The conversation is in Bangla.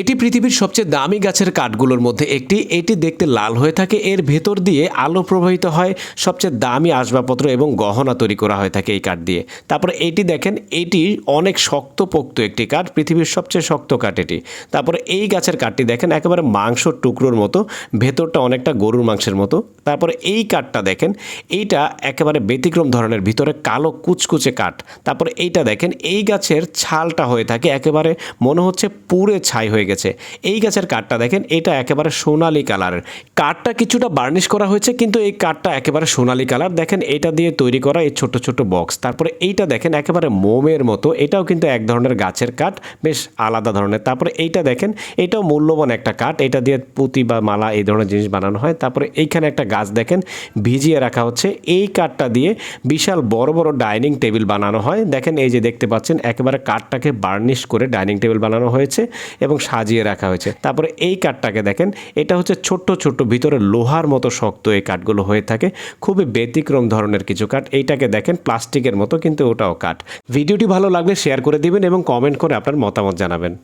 এটি পৃথিবীর সবচেয়ে দামি গাছের কাঠগুলোর মধ্যে একটি। এটি দেখতে লাল হয়ে থাকে। এর ভেতর দিয়ে আলো প্রবাহিত হয়। সবচেয়ে দামি আসবাবপত্র এবং গহনা তৈরি করা হয়ে থাকে এই কাঠ দিয়ে। তারপরে এটি দেখেন, এটি অনেক শক্তপোক্ত একটি কাঠ, পৃথিবীর সবচেয়ে শক্ত কাঠ এটি। তারপরে এই গাছের কাঠটি দেখেন, একেবারে মাংসর টুকরোর মতো, ভেতরটা অনেকটা গরুর মাংসের মতো। তারপরে এই কাঠটা দেখেন, এইটা একেবারে ব্যতিক্রম ধরনের, ভিতরে কালো কুচকুচে কাঠ। তারপরে এইটা দেখেন, এই গাছের ছালটা হয়ে থাকে, একেবারে মনে হচ্ছে পুড়ে ছাই গেছে। এই গাছের কাঠটা দেখেন, এটা একেবারে সোনালি কালারের কাঠটা কিছুটা বার্নিশ করা হয়েছে, কিন্তু এই কাঠটা একেবারে সোনালি কালার। দেখেন, এটা দিয়ে তৈরি করা এই ছোট ছোট বক্স। তারপরে এইটা দেখেন, একেবারে মোমের মতো। এটাও কিন্তু এক ধরনের গাছের কাঠ, বেশ আলাদা ধরনের। তারপরে এইটা দেখেন, এটাও মূল্যবান একটা কাঠ। এটা দিয়ে পুঁতি বা মালা এই ধরনের জিনিস বানানো হয়। তারপরে এইখানে একটা গাছ দেখেন, ভিজিয়ে রাখা হচ্ছে। এই কাঠটা দিয়ে বিশাল বড় বড় ডাইনিং টেবিল বানানো হয়। দেখেন, এই যে দেখতে পাচ্ছেন, একেবারে কাঠটাকে বার্নিশ করে ডাইনিং টেবিল বানানো হয়েছে। এবং সাজিয়ে রাখা হয়েছে। তারপরে এই কাঠটাকে দেখেন, এটা হচ্ছে ছোট্ট ছোট্ট ভিতরে লোহার মতো শক্ত এই কাঠগুলো হয়ে থাকে। খুবই ব্যতিক্রম ধরনের কিছু কাঠ। এইটাকে দেখেন প্লাস্টিকের মতো, কিন্তু ওটাও কাঠ। ভিডিওটি ভালো লাগলে শেয়ার করে দিবেন এবং কমেন্ট করে আপনার মতামত জানাবেন।